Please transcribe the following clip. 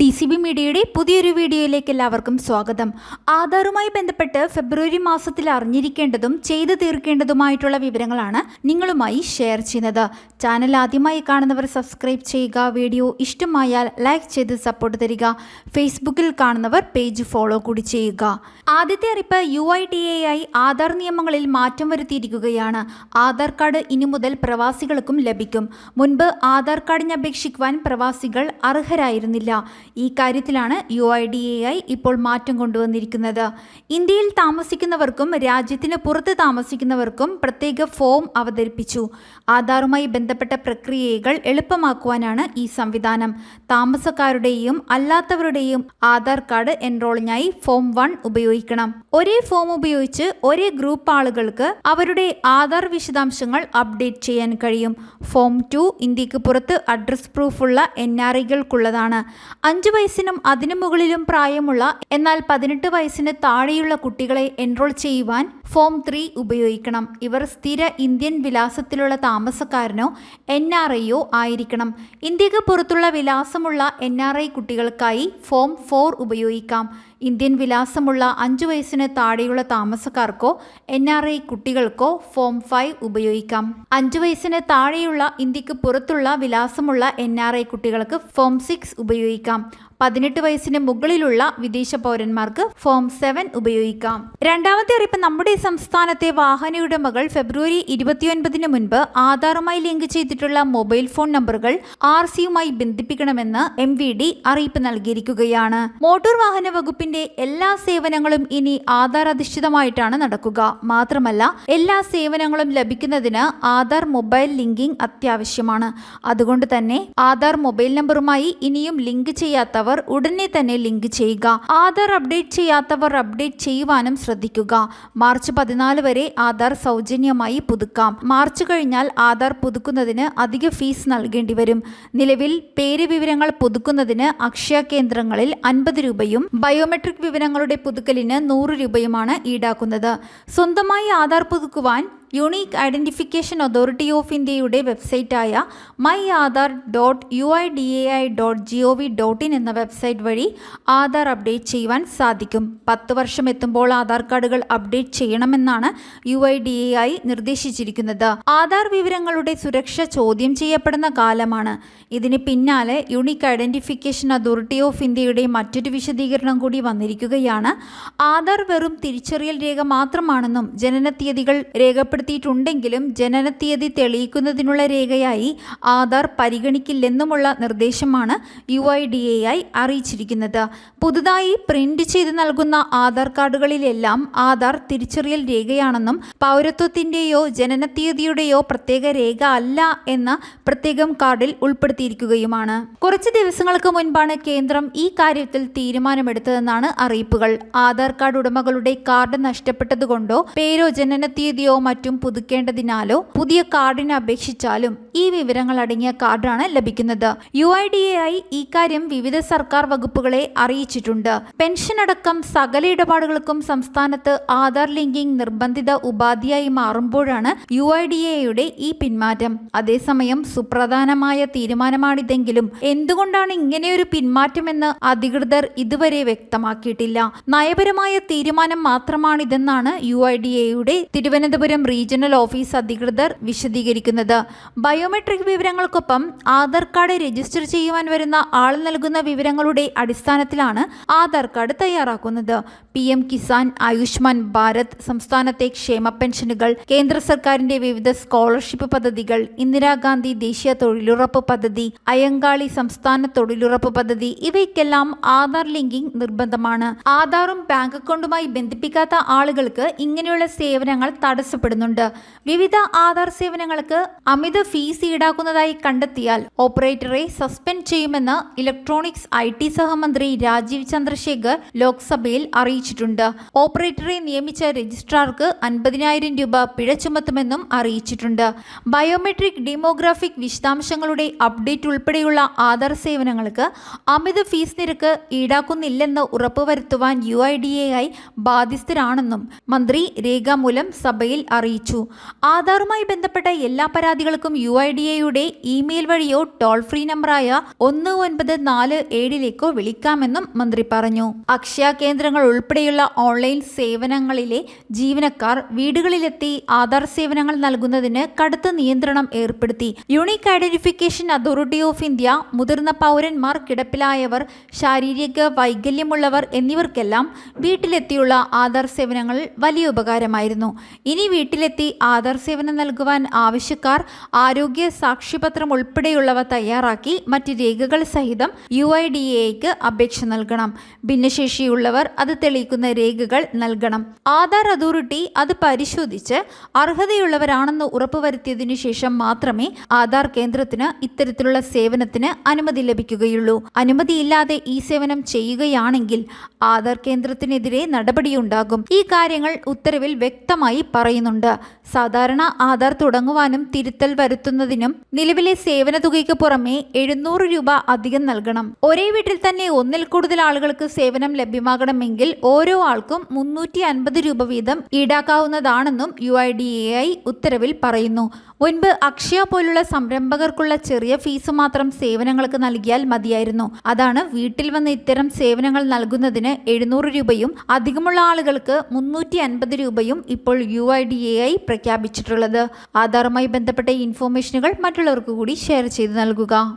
D C B മീഡിയയുടെ പുതിയൊരു വീഡിയോയിലേക്ക് എല്ലാവർക്കും സ്വാഗതം. ആധാറുമായി ബന്ധപ്പെട്ട് ഫെബ്രുവരി മാസത്തിൽ അറിഞ്ഞിരിക്കേണ്ടതും ചെയ്തു തീർക്കേണ്ടതുമായിട്ടുള്ള വിവരങ്ങളാണ് നിങ്ങളുമായി ഷെയർ ചെയ്യുന്നത്. ചാനൽ ആദ്യമായി കാണുന്നവർ സബ്സ്ക്രൈബ് ചെയ്യുക വീഡിയോ ഇഷ്ടമായാൽ ലൈക്ക് ചെയ്ത് സപ്പോർട്ട് തരിക ഫേസ്ബുക്കിൽ കാണുന്നവർ പേജ് ഫോളോ കൂടി ചെയ്യുക. ആദ്യത്തെ അറിയിപ്പ് U I D A I Aadhaar നിയമങ്ങളിൽ മാറ്റം വരുത്തിയിരിക്കുകയാണ്. ആധാർ കാർഡ് ഇനി മുതൽ പ്രവാസികൾക്കും ലഭിക്കും. മുൻപ് ആധാർ കാർഡിന് അപേക്ഷിക്കുവാൻ പ്രവാസികൾ അർഹരായിരുന്നില്ല. ഈ കാര്യത്തിലാണ് U I D A I ഇപ്പോൾ മാറ്റം കൊണ്ടുവന്നിരിക്കുന്നത്. ഇന്ത്യയിൽ താമസിക്കുന്നവർക്കും രാജ്യത്തിന് പുറത്ത് താമസിക്കുന്നവർക്കും പ്രത്യേക ഫോം അവതരിപ്പിച്ചു. ആധാറുമായി ബന്ധപ്പെട്ട പ്രക്രിയകൾ എളുപ്പമാക്കുവാനാണ് ഈ സംവിധാനം. താമസക്കാരുടെയും അല്ലാത്തവരുടെയും ആധാർ കാർഡ് എൻറോളിനായി ഫോം വൺ ഉപയോഗിക്കണം. ഒരേ ഫോം ഉപയോഗിച്ച് ഒരേ ഗ്രൂപ്പ് ആളുകൾക്ക് അവരുടെ ആധാർ വിശദാംശങ്ങൾ അപ്ഡേറ്റ് ചെയ്യാൻ കഴിയും. ഫോം ടു ഇന്ത്യയ്ക്ക് പുറത്ത് അഡ്രസ് പ്രൂഫുള്ള എൻ ആർ ഐകൾക്കുള്ളതാണ്. അഞ്ച് വയസ്സിനും അതിനു മുകളിലും പ്രായമുള്ള എന്നാൽ പതിനെട്ട് വയസ്സിന് താഴെയുള്ള കുട്ടികളെ എൻറോൾ ചെയ്യുവാൻ ഫോം ത്രീ ഉപയോഗിക്കണം. ഇവർ സ്ഥിര ഇന്ത്യൻ വിലാസത്തിലുള്ള താമസക്കാരനോ എൻ ആർ ഐയോ ആയിരിക്കണം. ഇന്ത്യയ്ക്ക് പുറത്തുള്ള വിലാസമുള്ള എൻ ആർ ഐ കുട്ടികൾക്കായി ഫോം ഫോർ ഉപയോഗിക്കാം. ഇന്ത്യൻ വിലാസമുള്ള അഞ്ച് വയസ്സിന് താഴെയുള്ള താമസക്കാർക്കോ എൻ ആർ ഐ കുട്ടികൾക്കോ ഫോം ഫൈവ് ഉപയോഗിക്കാം. അഞ്ച് വയസ്സിന് താഴെയുള്ള ഇന്ത്യയ്ക്ക് പുറത്തുള്ള വിലാസമുള്ള എൻ ആർ ഐ കുട്ടികൾക്ക് ഫോം സിക്സ് ഉപയോഗിക്കാം. പതിനെട്ട് വയസ്സിന് മുകളിലുള്ള വിദേശ പൗരന്മാർക്ക് ഫോം സെവൻ ഉപയോഗിക്കാം. രണ്ടാമത്തെ അറിയിപ്പ് നമ്മുടെ സംസ്ഥാനത്തെ വാഹനയുടമകൾ ഫെബ്രുവരി ഇരുപത്തിയൊൻപതിന് മുൻപ് ആധാറുമായി ലിങ്ക് ചെയ്തിട്ടുള്ള മൊബൈൽ ഫോൺ നമ്പറുകൾ ആർ സിയുമായി ബന്ധിപ്പിക്കണമെന്ന് എം വി ഡി അറിയിപ്പ് നൽകിയിരിക്കുകയാണ്. മോട്ടോർ വാഹന വകുപ്പിന്റെ എല്ലാ സേവനങ്ങളും ഇനി ആധാർ അധിഷ്ഠിതമായിട്ടാണ് നടക്കുക. മാത്രമല്ല എല്ലാ സേവനങ്ങളും ലഭിക്കുന്നതിന് ആധാർ മൊബൈൽ ലിങ്കിംഗ് അത്യാവശ്യമാണ്. അതുകൊണ്ട് തന്നെ ആധാർ മൊബൈൽ നമ്പറുമായി ഇനിയും ലിങ്ക് ചെയ്യാത്തവർ ഉടനെ തന്നെ ലിങ്ക് ചെയ്യുക. ആധാർ അപ്ഡേറ്റ് ചെയ്യാത്തവർ അപ്ഡേറ്റ് ചെയ്യുവാനും ശ്രദ്ധിക്കുക. മാർച്ച് പതിനാല് വരെ ആധാർ സൗജന്യമായി പുതുക്കാം. മാർച്ച് കഴിഞ്ഞാൽ ആധാർ പുതുക്കുന്നതിന് അധിക ഫീസ് നൽകേണ്ടി വരും. നിലവിൽ പേര് വിവരങ്ങൾ പുതുക്കുന്നതിന് അക്ഷയ കേന്ദ്രങ്ങളിൽ അൻപത് രൂപയും ബയോമെട്രിക് വിവരങ്ങളുടെ പുതുക്കലിന് നൂറ് രൂപയുമാണ് ഈടാക്കുന്നത്. സ്വന്തമായി ആധാർ പുതുക്കുവാൻ യുണീക്ക് ഐഡന്റിഫിക്കേഷൻ അതോറിറ്റി ഓഫ് ഇന്ത്യയുടെ വെബ്സൈറ്റായ my Aadhaar dot U I D A I dot G O V dot in എന്ന വെബ്സൈറ്റ് വഴി ആധാർ അപ്ഡേറ്റ് ചെയ്യുവാൻ സാധിക്കും. പത്ത് വർഷം എത്തുമ്പോൾ ആധാർ കാർഡുകൾ അപ്ഡേറ്റ് ചെയ്യണമെന്നാണ് U I D A I നിർദ്ദേശിച്ചിരിക്കുന്നത്. Aadhaar വിവരങ്ങളുടെ സുരക്ഷ ചോദ്യം ചെയ്യപ്പെടുന്ന കാലമാണ്. ഇതിന് പിന്നാലെ യുണീക്ക് ഐഡന്റിഫിക്കേഷൻ അതോറിറ്റി ഓഫ് ഇന്ത്യയുടെ മറ്റൊരു വിശദീകരണം കൂടി വന്നിരിക്കുകയാണ്. ആധാർ വെറും തിരിച്ചറിയൽ രേഖ മാത്രമാണെന്നും ജനനത്തീയതികൾ രേഖപ്പെടുത്തിയിട്ടുണ്ടെങ്കിലും ജനനത്തീയതി തെളിയിക്കുന്നതിനുള്ള രേഖയായി ആധാർ പരിഗണിക്കില്ലെന്നുമുള്ള നിർദ്ദേശമാണ് U I D A I അറിയിച്ചിരിക്കുന്നത്. പുതുതായി പ്രിന്റ് ചെയ്ത് നൽകുന്ന ആധാർ കാർഡുകളിലെല്ലാം ആധാർ തിരിച്ചറിയൽ രേഖയാണെന്നും പൗരത്വത്തിന്റെയോ ജനനത്തീയതിയുടെയോ പ്രത്യേക രേഖ അല്ല എന്ന പ്രത്യേകം കാർഡിൽ ഉൾപ്പെടുത്തിയിരിക്കുകയുമാണ്. കുറച്ച് ദിവസങ്ങൾക്ക് മുൻപാണ് കേന്ദ്രം ഈ കാര്യത്തിൽ തീരുമാനമെടുത്തതെന്നാണ് അറിയിപ്പുകൾ. ആധാർ കാർഡ് ഉടമകളുടെ കാർഡ് നഷ്ടപ്പെട്ടതുകൊണ്ടോ പേരോ ജനനത്തീയതിയോ മറ്റും പുതുക്കേണ്ടതിനാലോ പുതിയ കാർഡിനെ അപേക്ഷിച്ചാലും ഈ വിവരങ്ങൾ അടങ്ങിയ കാർഡാണ് ലഭിക്കുന്നത്. U I D A I ഇക്കാര്യം വിവിധ സർക്കാർ വകുപ്പുകളെ അറിയിച്ചിട്ടുണ്ട്. പെൻഷൻ അടക്കം സകല ഇടപാടുകൾക്കും സംസ്ഥാനത്ത് ആധാർ ലിങ്കിംഗ് നിർബന്ധിത ഉപാധിയായി മാറുമ്പോഴാണ് യു ഐ ഡി ഈ പിന്മാറ്റം. അതേസമയം സുപ്രധാനമായ തീരുമാനമാണിതെങ്കിലും എന്തുകൊണ്ടാണ് ഇങ്ങനെയൊരു പിന്മാറ്റമെന്ന് അധികൃതർ ഇതുവരെ വ്യക്തമാക്കിയിട്ടില്ല. നയപരമായ തീരുമാനം മാത്രമാണിതെന്നാണ് യു ഐ ഡി എയുടെ തിരുവനന്തപുരം റീജിയണൽ ഓഫീസ് അധികൃതർ വിശദീകരിക്കുന്നത്. ബയോമെട്രിക് വിവരങ്ങൾക്കൊപ്പം ആധാർ കാർഡ് രജിസ്റ്റർ ചെയ്യുവാൻ വരുന്ന ആൾ നൽകുന്ന വിവരങ്ങളുടെ അടിസ്ഥാനത്തിലാണ് ആധാർ കാർഡ് തയ്യാറാക്കുന്നത്. പി എം കിസാൻ ആയുഷ്മാൻ ഭാരത് സംസ്ഥാനത്തെ ക്ഷേമ പെൻഷനുകൾ കേന്ദ്ര സർക്കാരിന്റെ വിവിധ സ്കോളർഷിപ്പ് പദ്ധതികൾ ഇന്ദിരാഗാന്ധി ദേശീയ തൊഴിലുറപ്പ് പദ്ധതി അയ്യങ്കാളി സംസ്ഥാന തൊഴിലുറപ്പ് പദ്ധതി ഇവയ്ക്കെല്ലാം ആധാർ ലിങ്കിംഗ് നിർബന്ധമാണ്. ആധാറും ബാങ്ക് അക്കൗണ്ടുമായി ബന്ധിപ്പിക്കാത്ത ആളുകൾക്ക് ഇങ്ങനെയുള്ള സേവനങ്ങൾ തടസ്സപ്പെടുന്നുണ്ട് വിവിധ ആധാർ സേവനങ്ങൾക്ക് അമിത ഫീസ് ഈടാക്കുന്നതായി കണ്ടെത്തിയാൽ ഓപ്പറേറ്ററെ സസ്പെൻഡ് ചെയ്യുമെന്ന് ഇലക്ട്രോണിക്സ് ഐ ടി സഹമന്ത്രി രാജീവ് ചന്ദ്രശേഖർ ലോക്സഭയിൽ അറിയിച്ചിട്ടുണ്ട്. ഓപ്പറേറ്ററെ നിയമിച്ച രജിസ്ട്രാർക്ക് അൻപതിനായിരം രൂപ പിഴ ചുമത്തുമെന്നും അറിയിച്ചിട്ടുണ്ട്. ബയോമെട്രിക് ഡെമോഗ്രാഫിക് വിശദാംശങ്ങളുടെ അപ്ഡേറ്റ് ഉൾപ്പെടെയുള്ള ആധാർ സേവനങ്ങൾക്ക് അമിത ഫീസ് നിരക്ക് ഈടാക്കുന്നില്ലെന്ന് ഉറപ്പുവരുത്തുവാൻ യു ഐ ഡി എ ബാധ്യസ്ഥരാണെന്നും മന്ത്രി രേഖാമൂലം സഭയിൽ അറിയിച്ചു. അറിയിച്ചു. ആധാറുമായി ബന്ധപ്പെട്ട എല്ലാ പരാതികൾക്കും യു ഐ ഡി എയുടെ ഇമെയിൽ വഴിയോ ടോൾ ഫ്രീ നമ്പറായ ഒന്ന് ഒൻപത് നാല് ഏഴിലേക്കോ വിളിക്കാമെന്നും മന്ത്രി പറഞ്ഞു. അക്ഷയ കേന്ദ്രങ്ങൾ ഉൾപ്പെടെയുള്ള ഓൺലൈൻ സേവനങ്ങളിലെ ജീവനക്കാർ വീടുകളിലെത്തി ആധാർ സേവനങ്ങൾ നൽകുന്നതിന് കടുത്ത നിയന്ത്രണം ഏർപ്പെടുത്തി. Unique identification authority of India മുതിർന്ന പൗരന്മാർ കിടപ്പിലായവർ ശാരീരിക വൈകല്യമുള്ളവർ എന്നിവർക്കെല്ലാം വീട്ടിലെത്തിയുള്ള ആധാർ സേവനങ്ങൾ വലിയ ഉപകാരമായിരുന്നു. ഇനി വീട്ടിലെത്തി ആധാർ സേവനം നൽകുവാൻ ആവശ്യക്കാർ ആരോഗ്യ സാക്ഷ്യപത്രം ഉൾപ്പെടെയുള്ളവ തയ്യാറാക്കി മറ്റ് രേഖകൾ സഹിതം യു ഐ ഡി എക്ക് അപേക്ഷ നൽകണം. ഭിന്നശേഷിയുള്ളവർ അത് തെളിയിക്കുന്ന രേഖകൾ നൽകണം. ആധാർ അതോറിറ്റി അത് പരിശോധിച്ച് അർഹതയുള്ളവരാണെന്ന് ഉറപ്പുവരുത്തിയതിനു ശേഷം മാത്രമേ ആധാർ കേന്ദ്രത്തിന് ഇത്തരത്തിലുള്ള സേവനത്തിന് അനുമതി ലഭിക്കുകയുള്ളൂ. അനുമതിയില്ലാതെ ഈ സേവനം ചെയ്യുകയാണെങ്കിൽ ആധാർ കേന്ദ്രത്തിനെതിരെ നടപടിയുണ്ടാകും. ഈ കാര്യങ്ങൾ ഉത്തരവിൽ വ്യക്തമായി പറയുന്നുണ്ട്. സാധാരണ ആധാർ തുടങ്ങുവാനും തിരുത്തൽ വരുത്തുന്നതിനും നിലവിലെ സേവന തുകയ്ക്ക് പുറമെ എഴുന്നൂറ് രൂപ അധികം നൽകണം. ഒരേ വീട്ടിൽ തന്നെ ഒന്നിൽ കൂടുതൽ ആളുകൾക്ക് സേവനം ലഭ്യമാകണമെങ്കിൽ ഓരോ ആൾക്കും മുന്നൂറ്റി അൻപത് രൂപ വീതം ഈടാക്കാവുന്നതാണെന്നും U I D A I ഉത്തരവിൽ പറയുന്നു. മുൻപ് അക്ഷയ പോലുള്ള സംരംഭകർക്കുള്ള ചെറിയ ഫീസ് മാത്രം സേവനങ്ങൾക്ക് നൽകിയാൽ മതിയായിരുന്നു. അതാണ് വീട്ടിൽ വന്ന് ഇത്തരം സേവനങ്ങൾ നൽകുന്നതിന് എഴുന്നൂറ് രൂപയും അധികമുള്ള ആളുകൾക്ക് മുന്നൂറ്റി അൻപത് രൂപയും ഇപ്പോൾ U I D A I പ്രഖ്യാപിച്ചിട്ടുള്ളത്. ആധാറുമായി ബന്ധപ്പെട്ട ഇൻഫോർമേഷനുകൾ മറ്റുള്ളവർക്ക് കൂടി ഷെയർ ചെയ്ത് നൽകുക.